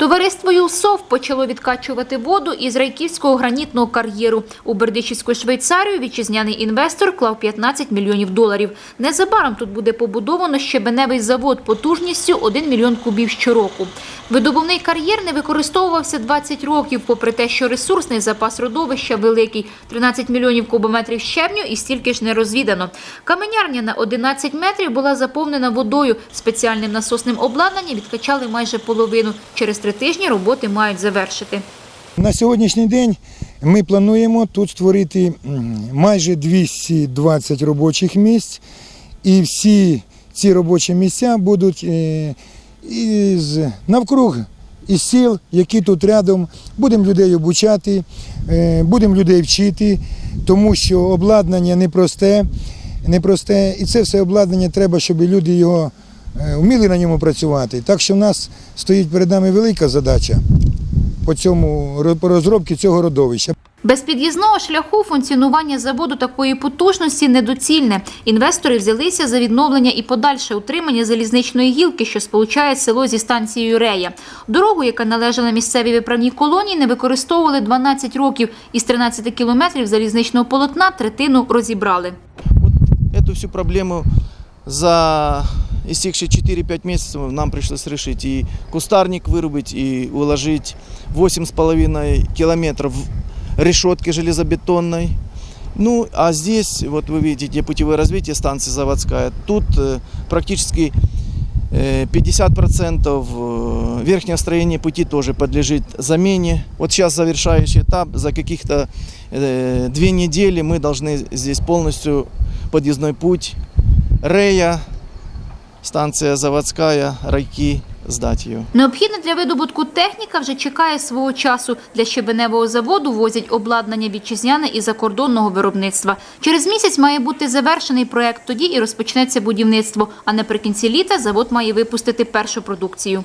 Товариство «Юлсов» почало відкачувати воду із Райківського гранітного кар'єру. У Бердичівську Швейцарію вітчизняний інвестор клав 15 мільйонів доларів. Незабаром тут буде побудовано щебеневий завод потужністю 1 мільйон кубів щороку. Видобувний кар'єр не використовувався 20 років, попри те, що ресурсний запас родовища великий – 13 мільйонів кубометрів щебню і стільки ж не розвідано. Каменярня на 11 метрів була заповнена водою. Спеціальним насосним обладнанням відкачали майже половину. Через три тижні роботи мають завершити. На сьогоднішній день ми плануємо тут створити майже 220 робочих місць, і всі ці робочі місця будуть е, із, навкруг із сіл, які тут рядом. Будемо людей обучати, е, будемо людей вчити, тому що обладнання непросте, непросте, і це все обладнання треба, щоб люди його вміли на ньому працювати. Так що в нас стоїть перед нами велика задача по цьому по розробці цього родовища. Без під'їзного шляху функціонування заводу такої потужності недоцільне. Інвестори взялися за відновлення і подальше утримання залізничної гілки, що сполучає село зі станцією Рея. Дорогу, яка належала місцевій виправній колонії, не використовували 12 років. Із 13 кілометрів залізничного полотна третину розібрали. Вот эту всю проблему за истекшие 4-5 месяцев нам пришлось решить. И кустарник вырубить, и уложить 8,5 километров решетки железобетонной. Ну, а здесь, вот вы видите, где путевое развитие станции заводская, тут э, практически э, 50% э, верхнего строения пути тоже подлежит замене. Вот сейчас завершающий этап, за каких-то э, две недели мы должны здесь полностью подъездной путь Рея, станция заводська, Райки з датію. Необхідна для видобутку техніка вже чекає свого часу. Для щебеневого заводу возять обладнання вітчизняне і закордонного виробництва. Через місяць має бути завершений проект, тоді і розпочнеться будівництво. А наприкінці літа завод має випустити першу продукцію.